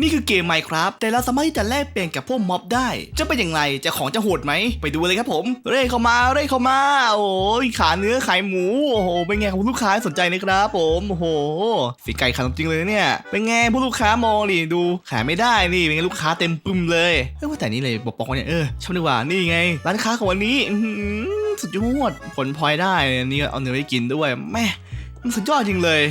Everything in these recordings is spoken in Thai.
นี่คือเกม Minecraft แต่เราสามารถที่จะแลกเปลี่ยนกับพวกม็อบได้ จะเป็นอย่างไรจะของจะโหดไหม ไปดูเลยครับผม เร่เข้ามาเร่เข้ามา โอ้ยขาเนื้อขายหมู โอ้โห เป็นไงคุณลูกค้าสนใจนะครับผมโอ้โหสีไก่ขนมจริงเลยเนี่ย เป็นไงผู้ลูกค้ามองดิดูขายไม่ได้นี่เป็นไงลูกค้าเต็มปึ้มเลยเอ้ยว่าแต่นี่เลยบอกบอกว่าเนี่ยเออชอบดีกว่านี่ไง ร้านค้าของวันนี้อื้อหือสุดยอดผลพลอยได้นนี่เอาเนื้อไปกินด้วยแม่มันสุดยอดจริงเลย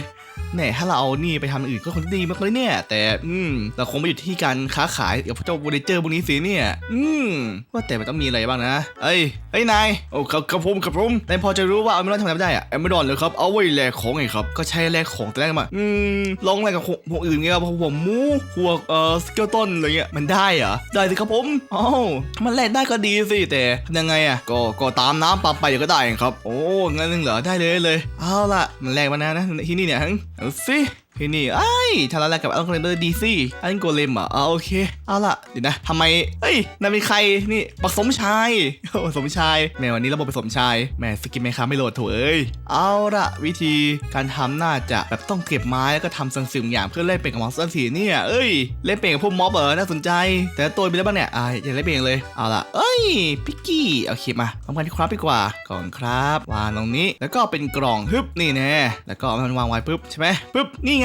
แหน่ถ้าเราเอานี่ไปทำอย่างอื่นก็คงดีมากเลยเนี่ย แต่อืมเราคงไม่อยู่ที่การค้าขายกับพวกเจ้าบูเดเจอร์พวกนี้สิเนี่ย อืมว่าแต่มันต้องมีอะไรบ้างนะเอ้ยเฮ้ยนายโอ้ครับครับผมครับผมนายพอจะรู้ว่าเอาไม่รอนทำอะไรไม่ได้อะเอาไม่รอนเลยครับเอาไว้แลกของไงครับก็ใช้แลกของแต่แรกมาอืมลองแลกกับพวกอื่นไงครับพวกหมูพวกเอ่อสเกลตันอะไรเงี้ยมันได้เหรอได้สิครับผมอ้าวมันแลกได้ก็ดีสิแต่ทำยังไงอะก็ก็ตามน้ำปามไปเดี๋ยวก็ได้เองครับ โอ้งั้นนึงเหรอได้เลยเลยเอาล่ะมันแลกมานะนะที่นี่เนี่ยฮึเอ Você? ที่นี่ไอ้ยถ้าเราแลกกับอัลโกเลมเดอร์ดีสิอันโกเลมอะอ่าโอเค เอาล่ะเดี๋ยวนะทำไมเฮ้ยนายเป็นใครนี่ปักสมชายโอ้สมชายแม่วันนี้ระบบเป็นสมชายแม่สกินแม่ค้าไม่โหลดโถเอ้ยเอาล่ะวิธีการทำน่าจะแบบต้องเก็บไม้แล้วก็ทำสังสิมอย่างเพื่อเล่นเป็นกับมอนสเตอร์สีเนี่ยเอ้ยเล่นเป็นกับพวกม็อบเหรอน่าสนใจ แต่ตัวมีอะไรบ้างเนี่ยอ่าอย่าเล่นเป็นเลยเอาล่ะเอ้ยพิกกี้โอเคมาทำกันที่ครับดีกว่ากล่องครับวางตรงนี้แล้วก็เป็นกล่องฮึบนี่แน่แล้วก็มันวางไว้ปุ๊บใช่ไหมปุ๊บนี่ไง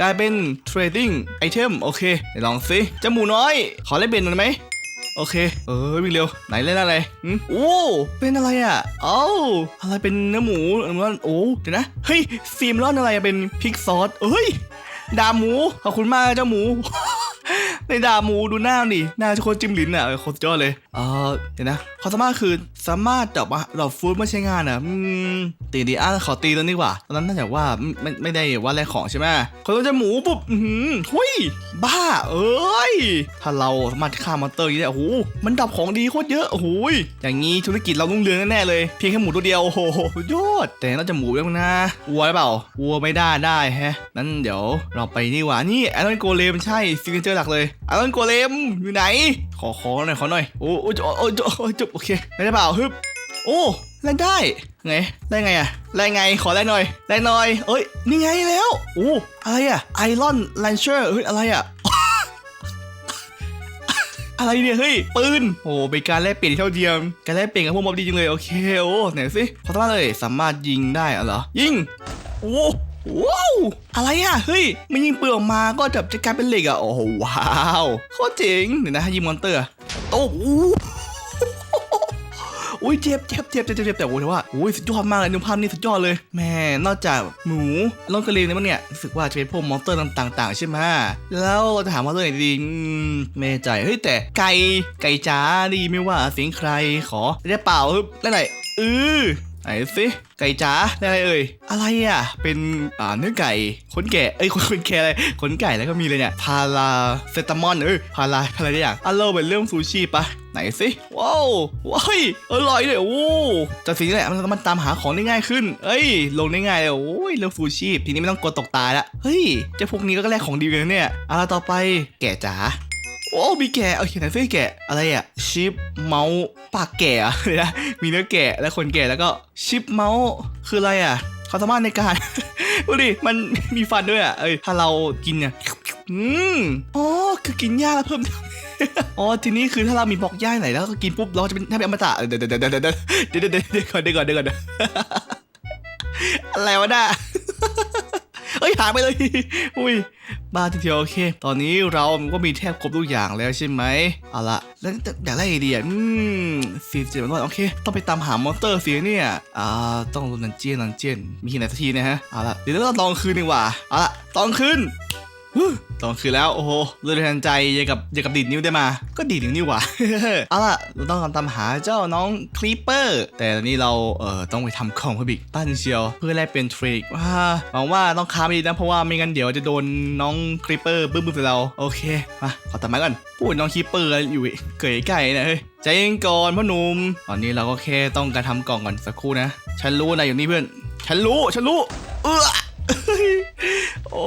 กลายเป็น trading item โอเคเดี๋ยวลองสิเจ้าหมูน้อย ขอเล่นเป็นหน่อยไหมโอเค เออวิ่งเร็ว ไหนเล่นอะไรอืมโอ้ เป็นอะไรอะ เอ้า อะไรเป็นเนื้อหมูเนื้อโอ้ เดี๋ยวนะ เฮ้ยซีมรอนอะไรเป็นพริกซอสเอ้ย ดาหมู ขอบคุณมากเจ้าหมู ในดาหมูดูหน้าดิหน้าโคตรจิ้มลิ้นอะโคตรยอดเลยเออเดี๋ยวนะความสามารถคือสามารถจับมาดอกฟูดไม่ใช่งานอะอืมตีดีอะขอตีตัวนี้กว่าตอนนั้นน่าจะว่าไม่ไม่ได้ว่าแลกของใช่ไหมคนต้องจะหมูปุ๊บหือหุยบ้า เอ้ยถ้าเราสามารถฆ่ามอนเตอร์อย่างนี้ได้โอ้โหมันดับของดีโคตรเยอะโอ้โหยอย่างนี้ธุรกิจเรารุ่งเรืองแน่ๆเลยเพียงแค่หมูตัวเดียวโอ้โหยอดแต่น่าจะหมูแล้วนะวัวหรือเปล่าวัวไม่ได้ได้แฮะนั้นเดี๋ยวเราไปนี่หว่านี่แอรอนโกเลมใช่ซิกเนเจอร์หลักเลย แอรอนโกเลมอยู่ไหน ขอขอหน่อยขอหน่อย โอ้โอ้โอ้โอ้โอ้จบโอเคได้หรือเปล่าฮึบโอ้แรงได้ไงได้ไงอะแรงไงขอแรงหน่อยแรงหน่อย เอ้ยนี่ไงแล้วโอ้อะไรอะไอรอนแลนเชอร์เฮ้ยอะไรอะอะไรเนี่ยเฮ้ยปืนโอ้เป็นการแลกเปลี่ยนเท่าเทียมการแลกเปลี่ยนกับพวกมอบดีจริงเลยโอเคโอ้ไหนสิขอสามารถเลยสามารถยิงได้อะเหรอยิงโอ้ ว้าวอะไรอะเฮ้ยมันยิงปืนออกมาก็จะจะกลายเป็นเหล็กอะโอ้โหว้าวโคตรเจ๋งเดี๋ยวนะยิงมอนเตอร์โอ้โหอุ้ยเจ็บเจ็บเจ็บเจ็บเจ็บแต่โอ้ยว่าอุ้ยสุดยอดมากเลยนุภาพนี่สุดยอดเลยแม่นอกจากหมูลองกระเลงเนี่ยมันเนี่ยรู้สึกว่าจะเป็นพวกมอนสเตอร์ต่างๆ ใช่ไหมแล้วเราจะถามว่าเรื่องไหนดีอืมไม่ใจเฮ้ยแต่ไก่ไก่จ้าดีไม่ว่าเสียงใครขอได้เปล่าฮึบได้ไหนเออ ไหนสิไก่จ๋าได้อะไรเอ่ยอะไรอะ เป็นอ่าเนื้อไก่ขนแกะเอ้ยขนขนแกะอะไรขนไก่แล้วก็มีเลยเนี่ยพาราเซตามอนเอ้ยพาราอะไรได้อย่างอะเราเป็นเรื่องซูชิปะไหนสิว้าวว้ายอร่อยเลยโอ้จากสิ่งนี้แหละมันมันตามหาของได้ง่ายขึ้น เอ้ย ลงได้ง่ายเลยโอ้ยเรื่องซูชิทีนี้ไม่ต้องกลัวตกตายละเฮ้ยเจ้าพวกนี้ก็แลกของดีกันเนี่ยเอะไรต่อไปแกะจ๋า โอ้มีแกะเอาเขียนหนังสือแกะอะไรอะชิปเมาส์ปากแกะเลยนะมีเนื้อแกะและคนแกะแล้วก็ชิปเมาส์คืออะไรอะเขาสามารถในการดูดิมันมีฟันด้วยอะเอ้ยถ้าเรากินเนี่ยอืมอ๋อคือกินหญ้าแล้วเพิ่มอ๋อทีนี้คือถ้าเรามีบอกหญ้าไหนแล้วก็กินปุ๊บเราจะเป็นถ้าเป็นอมตะเดี๋ยวเดี๋ยวเดี๋ยวเดี๋ยวเดี๋ยวเดี๋ยวก่อนเดี๋ยวก่อนเดี๋ยวก่อนอะไรวะน่ะเอ้ยหาไปเลย อุ้ย บ้าทีเดียวโอเค ตอนนี้เราก็มีแทบครบทุกอย่างแล้วใช่ไหมเอาละแล้วอยากไรไอเดียอืมสี่เจ็ดวันโอเค ต้องไปตามหามอนสเตอร์สิเนี่ย อ่า ต้องลงนันเจียนนันเจียนมีที่ไหนสักทีนะฮะ เอาละเดี๋ยวเราตองคืนดีกว่า เอาละตอนคืน ตอนคืนแล้วโอ้โหเลือดทันใจยังกับยังกับดีดนิ้วได้มา ก็ดีดนิ้วนี่หว่าเอาล่ะเราต้องตามหาเจ้าน้องคลีปเปอร์แต่ตอนนี้เราเอ่อต้องไปทำของเพื่อบิกปั้นเชียว เพื่อแลกเป็นทรดว่าหวังว่าต้องค้าไม่ดีนะเพราะว่าไม่งั้นเดี๋ยวจะโดนน้องคลีปเปอร์บึ้มบึ้มใส่เราโอเคมาขอตัดไม้ก่อนพูดน้องคลีปเปอร์อยู่เกยไก่นะเฮ้ยใจเย็นก่อนพ่อหนุ่มตอนนี้เราก็แค่ต้องการทำกล่องก่อนสักครู่นะ ฉันรู้นะอยู่นี่เพื่อน ฉันรู้ฉันรู้ เออโอ้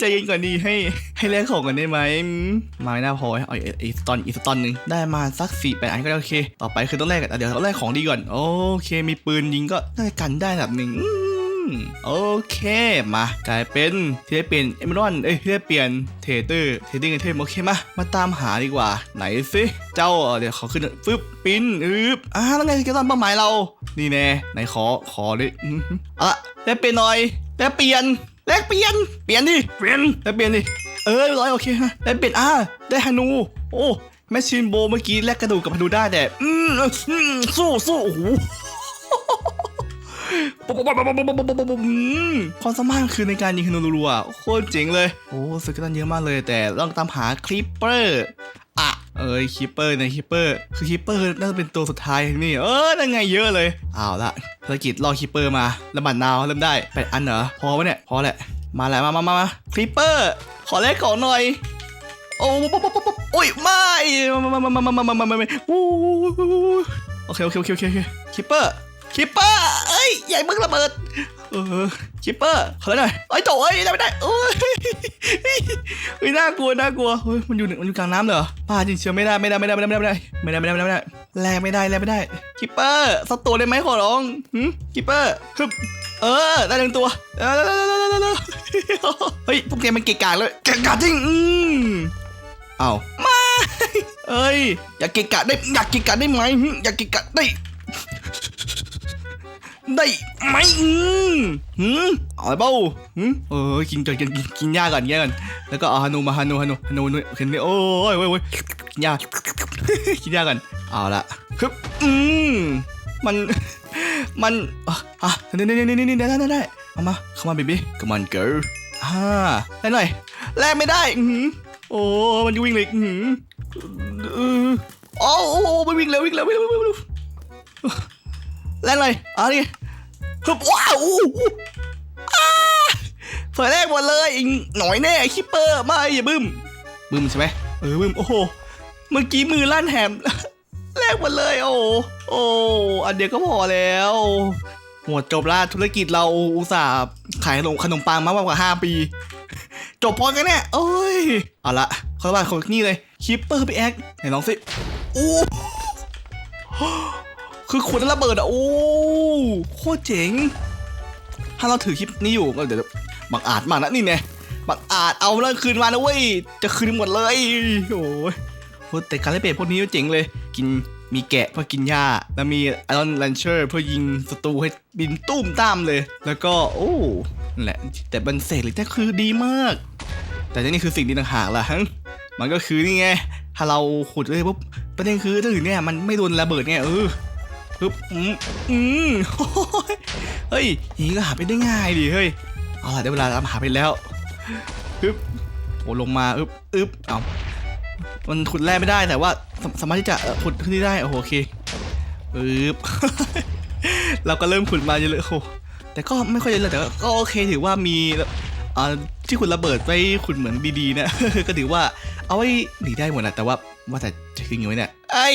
ใจเย็นก่อนดีให้ให้แลกของกันได้ไหมมาไม่น่าพอเอาอีกอีกตอนอีกตอนหนึ่งได้มาสักสี่แปดอันก็โอเค ต่อไปคือต้องแลกกันเดี๋ยวเราแลกของดีก่อน โอเค มีปืนยิงก็น่าจะกันได้ระดับหนึ่งโอเคมากลายเป็นที่ได้เปลี่ยนเอเมรอนเอ้ยที่ได้เปลี่ยนเทเตอร์เทเตอร์เทมโอเคมามาตามหาดีกว่า ไหนสิเจ้าเดี๋ยวขอขึ้นฟึบปิ้นอึบอ่าแล้วไงสเกลตันเป้าหมายเรา นี่แน่ไหนขอขอดิอื้อหือเอะได้เปลี่ยนหน่อยได้เปลี่ยน แลกเปลี่ยน เปลี่ยนดิ เปลี่ยนแลกเปลี่ยนดิ เออร้อยโอเคฮะแลกเปลี่ยนอ่าได้ฮานู โอ้แมชชีนโบเมื่อกี้แลกกระดูกกับฮานูได้แต่อืมสู้สู้โอ้โหความสามารถคือในการยิงฮานูรัวโคตรเจ๋งเลย โอ้สกิลเยอะมากเลย แต่ต้องตามหาคลิปเปอร์ เอ้ยคิปเปอร์ในคลิปเปอร์คือคิปเปอร์น่าจะเป็นตัวสุดท้ายนี่เออนั่นไงเยอะเลยเอาละภารกิจล่อคิปเปอร์มาแล้วบัตรนาวเริ่มได้แปดอันเหรอพอวะเนี่ยพอแหละมาแล้วมามามามาคิปเปอร์ขอแลกของหน่อยโอ้ปุ๊บปุ๊บปุ๊บปุ๊บโอ้ยไม่มามามามามามามามามาโอ้โอเคโอเคโอเคโอเคคิปเปอร์คิปเปอร์เอ้ยใหญ่มึงระเบิดเออคิปเปอร์ขอหน่อยเอ้โถ่เอ้ยได้ไม่ได้โอ้ย ยน่ากลัวน่ากลัวเฮ้ยมันอยู่มันอยู่กลางน้ำเหรอป้าจริงเชียวไม่ได้ไม่ได้ไม่ได้ไม่ได้ไม่ได้ไม่ได้ไม่ได้ไม่ได้ไม่ได้แลไม่ได้แลไม่ได้คิปเปอร์สักตัวได้ไหมขอร้องหืมคิปเปอร์ฮึบเออได้หนึ่งตัวเออเฮ้ยพวกแกมันเก่งกาจเลยเก่งกาจจริงอืมเอาม่เอ้ยอยากเกะกะได้อยากเกะกะได้ไหมอยากเกะกะได้ ได้ไหมอืมหืมเอาไปเปล่าหืมเออกินก่อนกินกินกินหญ้าก่อนกินหญ้าก่อนแล้วก็เอาฮานูมาฮานูฮานูฮานูนูเห็นไหมโอ้ยโอ้ยโอ้ยกินหญ้ากินหญ้าก่อนเอาละฮึบอืมมันมันอะนี่นี่นี่นี่นี่ได้ได้ได้เอามาเข้ามาเบบี้ come on girl อ่าได้หน่อยแลกไม่ได้อื้อหือโอ้มันจะวิ่งเลยอื้อหือเออโอ้โอ้มันวิ่งเร็ววิ่งเร็ววิ่งเร็ววิ่งเร็วแลกหน่อยเอะนี่ ฮึบว้าวเผยแรกหมดเลยอีกหน่อยแน่คิปเปอร์ไม่อย่าบึ้มบึ้มใช่ไหมเออบึ้มโอ้โหเมื่อกี้มือลั่นแหมแลกหมดเลยโอ้โอ้อันเดียวก็พอแล้วหมดจบละธุรกิจเราอุตส่าห์ขายขนมขนมปังมามากกว่า 5 ปี จบพอกันเนี่ยเอ้ยเอาละเข้าบ้านคนนี่เลยคิปเปอร์ไปแอคไหนลองสิโอ้ คือขวดระเบิดอะโอ้โคตรเจ๋ง ถ้าเราถือคลิปนี้อยู่ก็เดี๋ยวบังอาจมากนะนี่ไงบังอาจเอาแล้วคืนมานะเว้ยจะคืนหมดเลยโอ้ยโหแต่การเล่นเปรตพวกนี้เจ๋งเลย กินมีแกะเพื่อกินหญ้า แล้วมีไอรอนแลนเชอร์เพื่อยิงศัตรูให้บินตุ้มตามเลย แล้วก็โอ้นั่นแหละ แต่บันเสกเลยแต่คือดีมาก แต่นี่คือสิ่งดีต่างหากล่ะฮะมันก็คือนี่ไง ถ้าเราขุดเลยปุ๊บประเด็นคือถ้าถึงเนี่ยมันไม่โดนระเบิดไงเออ ปึ๊บอืมอืมเฮ้ยอย่างนี้ก็หาไปได้ง่ายดิเฮ้ยเอาล่ะได้เวลาตามหาไปแล้วปึ๊บโอ้ลงมาอึ๊บอึ๊บเอามันขุดแร่ไม่ได้แต่ว่าสาสามารถที่จะขุดขึ้นได้โอ้โหโอเคปึ๊บเราก็เริ่มขุดมาเยอะเลยโอ้แต่ก็ไม่ค่อยเยอะเลยแต่ก็โอเคถือว่ามีอ่าที่ขุดระเบิดไว้ขุดเหมือนดีๆนะก็ถือว่าเอาไว้หนีได้หมดแหละแต่ว่าว่าแต่จะคือยังไงเนี่ยไอ้